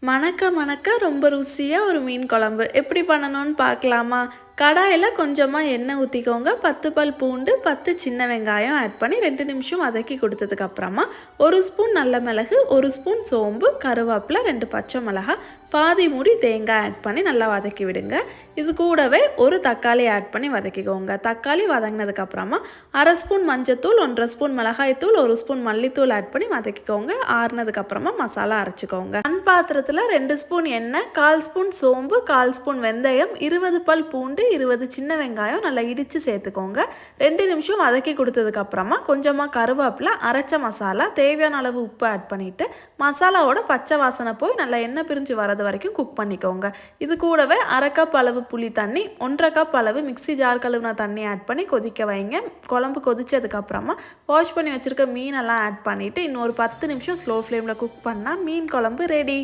மணக்க மணக்க ரொம்ப ருசியாக ஒரு மீன் குழம்பு. எப்படி பண்ணணும்னு பார்க்கலாமா? கடாயில் கொஞ்சமாக எண்ணெய் ஊற்றிக்கோங்க பத்து பல் பூண்டு பத்து சின்ன வெங்காயம் ஆட் பண்ணி ரெண்டு நிமிஷம் வதக்கி கொடுத்ததுக்கு அப்புறமா ஒரு ஸ்பூன் நல்ல மிளகு ஒரு ஸ்பூன் சோம்பு கருவேப்பிலை ரெண்டு பச்சை மிளகா பாதி மூடி தேங்காய் ஆட் பண்ணி நல்லா வதக்கி விடுங்க. இது கூடவே ஒரு தக்காளி ஆட் பண்ணி வதக்கிக்கோங்க. தக்காளி வதங்கினதுக்கு அப்புறமா அரை ஸ்பூன் மஞ்சத்தூள் ஒன்றரை ஸ்பூன் மிளகாய்த்தூள் ஒரு ஸ்பூன் மல்லித்தூள் ஆட் பண்ணி வதக்கிக்கோங்க. ஆறுனதுக்கு அப்புறமா மசாலா அரைச்சிக்கோங்க. மண் பாத்திரத்தில் ரெண்டு ஸ்பூன் எண்ணெய் கால் ஸ்பூன் சோம்பு கால் ஸ்பூன் வெந்தயம் இருபது பல் பூண்டு இருபது சின்ன வெங்காயம் நல்லா இடித்து சேர்த்துக்கோங்க. ரெண்டு நிமிஷம் வதக்கி கொடுத்ததுக்கு அப்புறமா கொஞ்சமாக கருவேப்பில் அரைச்ச மசாலா தேவையான அளவு உப்பு ஆட் பண்ணிவிட்டு மசாலாவோட பச்சை வாசனை போய் நல்லா எண்ணெய் பிரிஞ்சு வரது வரைக்கும் குக் பண்ணிக்கோங்க. இது கூடவே அரை கப் அளவு புளி தண்ணி ஒன்றரை கப் அளவு மிக்ஸி ஜார் கழுவின தண்ணி ஆட் பண்ணி கொதிக்க வைங்க. குழம்பு கொதிச்சதுக்கு அப்புறமா வாஷ் பண்ணி வச்சுருக்க மீனெல்லாம் ஆட் பண்ணிவிட்டு இன்னொரு பத்து நிமிஷம் ஸ்லோ ஃப்ளேமில் குக் பண்ணால் மீன் குழம்பு ரெடி